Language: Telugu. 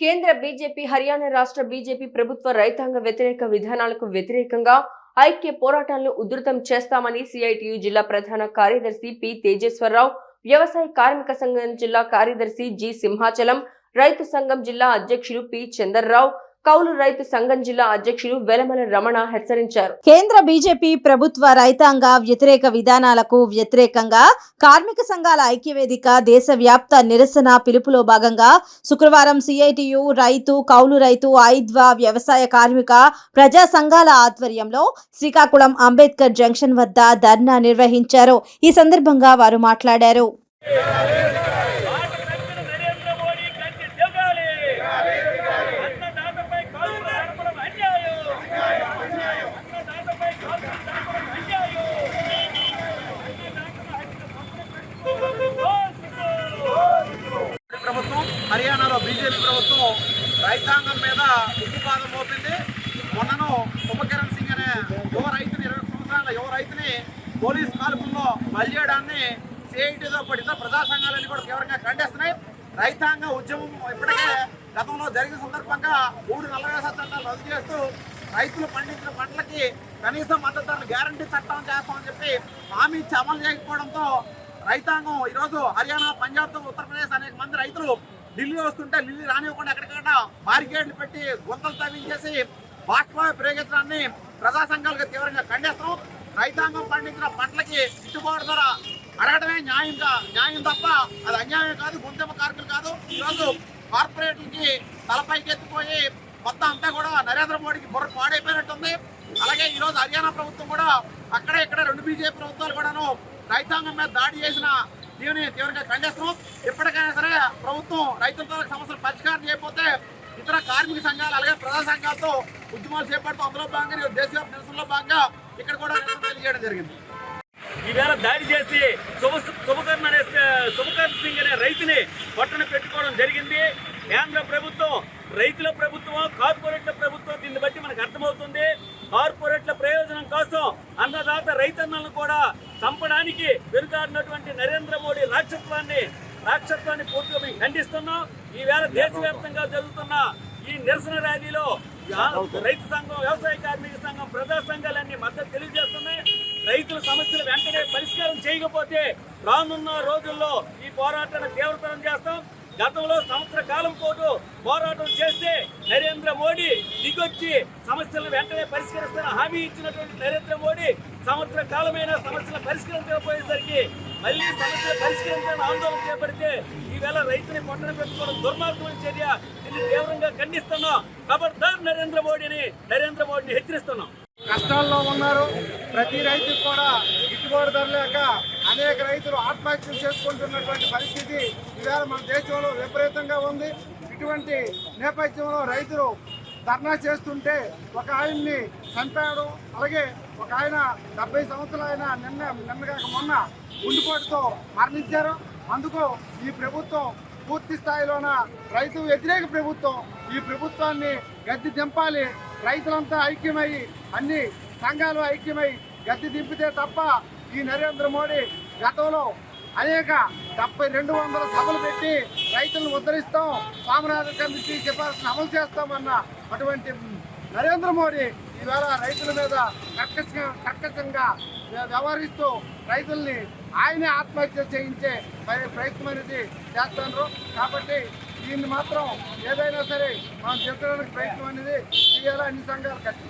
కేంద్ర బీజేపీ హర్యానా రాష్ట్ర బీజేపీ ప్రభుత్వ రైతాంగ వ్యతిరేక విధానాలకు వ్యతిరేకంగా ఐక్య పోరాటాలను ఉధృతం చేస్తామని సిఐటియు జిల్లా ప్రధాన కార్యదర్శి పి తేజేశ్వరరావు వ్యవసాయ కార్మిక సంఘం జిల్లా కార్యదర్శి జి సింహాచలం రైతు సంఘం జిల్లా అధ్యక్షులు పి చందర్రావు కౌలు రైతు సంఘం జిల్లా అధ్యక్షుడు వెలమల రమణ హెచ్చరించారు. కేంద్ర బీజేపీ ప్రభుత్వ రైతాంగ వ్యతిరేక విధానాలకు వ్యతిరేకంగా కార్మిక సంఘాల ఐక్యవేదిక దేశవ్యాప్త నిరసన పిలుపులో భాగంగా శుక్రవారం సిఐటియు రైతు కౌలు రైతు ఐద్వా వ్యవసాయ కార్మిక ప్రజా సంఘాల ఆధ్వర్యంలో శ్రీకాకుళం అంబేద్కర్ జంక్షన్ వద్ద ధర్నా నిర్వహించారు. ఈ సందర్భంగా వారు మాట్లాడారు నరేంద్ర మోడీ కంటి దిగాలి అన్నదాతపై కాల్పుల జరపడం అన్యాయం అన్నదాతపై కాల్పుల జరపడం అన్యాయం ప్రభుత్వం హర్యానాలో బీజేపీ ప్రభుత్వం రైతాంగం మీద ఉక్కుపాదం మోపింది. మొన్నను ఉపకరణ్ సింగ్ అనే యువ రైతుని ఇరవై సంవత్సరాల యువ రైతుని పోలీస్ కాల్పుల్లో బలిచేయడాన్ని సిఐటితో పాటు ప్రజా సంఘాలన్నీ కూడా తీవ్రంగా ఖండిస్తున్నాయి. రైతాంగ ఉద్యమం ఇప్పటికే గతంలో జరిగిన సందర్భంగా మూడు నల్లవేస చట్టాలు రద్దు చేస్తూ రైతులు పండించిన పంటలకి కనీసం మద్దతు ధరలు గ్యారంటీ చట్టం చేస్తామని చెప్పి హామీ ఇచ్చి అమలు చేయకపోవడంతో రైతాంగం ఈరోజు హర్యానా పంజాబ్తో ఉత్తరప్రదేశ్ అనేక మంది రైతులు ఢిల్లీ వస్తుంటే ఢిల్లీ రానివ్వకుండా ఎక్కడికక్కడ బారికేడ్లు పెట్టి గుంతలు తవ్వించేసి బాష్ప ప్రయోగించడాన్ని ప్రజా సంఘాలుగా తీవ్రంగా ఖండిస్తాం. రైతాంగం పండించిన పంటలకి గిట్టుబాటు ధర అడగడమే న్యాయం న్యాయం తప్ప అది అన్యాయం కాదు గుంతెమ్మ కార్మికులు కాదు. ఈరోజు కార్పొరేట్లకి తలపైకి ఎత్తిపోయి మొత్తం అంతా కూడా నరేంద్ర మోడీకి బుర్ర పాడైపోయినట్టుంది. అలాగే ఈ రోజు హర్యానా ప్రభుత్వం కూడా అక్కడ ఇక్కడ రెండు బీజేపీ ప్రభుత్వాలు కూడాను రైతాంగం మీద దాడి చేసిన దీనిని తీవ్రంగా ఖండిస్తున్నాం. ఎప్పటికైనా సరే ప్రభుత్వం రైతులతో సమస్యలు పరిష్కారం చేయకపోతే ఇతర కార్మిక సంఘాలు అలాగే ప్రజా సంఘాలతో ఉద్యమాలు చేపడుతూ అందులో భాగంగా ఈరోజు దేశవ్యాప్త నిరసనలో భాగంగా ఇక్కడ కూడా నిరసన తెలియజేయడం జరిగింది. ఈవేళ దాడి చేసి శుభ శుభకర్ణ అనే శుభకర్ణ సింగ్ అనే రైతుని పట్టణ పెట్టుకోవడం జరిగింది. కేంద్ర ప్రభుత్వం రైతుల ప్రభుత్వం కార్పొరేట్ల ప్రభుత్వం దీన్ని బట్టి మనకు అర్థమవుతుంది. కార్పొరేట్ల ప్రయోజనం కోసం అన్నదాత రైతన్నలను కూడా చంపడానికి మాట్లాడినటువంటి నరేంద్ర మోడీ రాక్షత్వాన్ని రాక్షత్వాన్ని పూర్తిగా మేము ఖండిస్తున్నాం. ఈవేళ దేశవ్యాప్తంగా జరుగుతున్న ఈ నిరసన ర్యాలీలో రైతు సంఘం వ్యవసాయ కార్మిక సంఘం ప్రజా సంఘాలన్నీ మద్దతు తెలియజేస్తున్నాయి. రైతుల సమస్యలు వెంటనే పరిష్కారం చేయకపోతే రానున్న రోజుల్లో ఈ పోరాటాన్ని తీవ్రతరం చేస్తాం. గతంలో సంవత్సర కాలం పాటు పోరాటం చేస్తే నరేంద్ర మోడీ దిగొచ్చి సమస్యలను వెంటనే పరిష్కరిస్తున్న హామీ ఇచ్చినటువంటి నరేంద్ర మోడీ సంవత్సర కాలమైన సమస్యలు పరిష్కరించకపోయేసరికి మళ్ళీ సమస్యలు పరిష్కరించాలని ఆందోళన చేపడితే ఈవేళ రైతుని పొట్టన పెట్టుకోవడం దుర్మార్గమైన చర్య. దీన్ని తీవ్రంగా ఖండిస్తున్నాం. ఖబర్దార్ నరేంద్ర మోడీని నరేంద్ర మోడీని హెచ్చరిస్తున్నాం. కష్టాల్లో ఉన్నారు. ప్రతి రైతుకు కూడా గిట్టుబాటు ధర లేక అనేక రైతులు ఆత్మహత్యలు చేసుకుంటున్నటువంటి పరిస్థితి ఇవాళ మన దేశంలో విపరీతంగా ఉంది. ఇటువంటి నేపథ్యంలో రైతులు ధర్నా చేస్తుంటే ఒక ఆయన్ని చంపాడు. అలాగే ఒక ఆయన డెబ్బై సంవత్సరాలు ఆయన నిన్న నిన్నగాక మొన్న గుండెపోటుతో మరణించారు. అందుకు ఈ ప్రభుత్వం పూర్తి స్థాయిలోన రైతు వ్యతిరేక ప్రభుత్వం ఈ ప్రభుత్వాన్ని గద్దె దింపాలి. రైతులంతా ఐక్యమై అన్ని సంఘాలు ఐక్యమై గద్దె దింపితే తప్ప ఈ నరేంద్ర మోడీ గతంలో అనేక డెబ్బై రెండు వందల సభలు పెట్టి రైతులను ఉద్ధరిస్తాం స్వామినాథ కమిటీ సిఫార్సును అమలు చేస్తామన్న అటువంటి నరేంద్ర మోడీ ఈవేళ రైతుల మీద కర్కశంగా కర్కశంగా వ్యవహరిస్తూ రైతుల్ని ఆయనే ఆత్మహత్య చేయించే ప్రయత్నం అనేది చేస్తున్నారు కాబట్టి దీన్ని మాత్రం ఏదైనా సరే మనం చెప్పడానికి ప్రయత్నం అనేది చేయాలి? అన్ని సంఘాలు కట్టి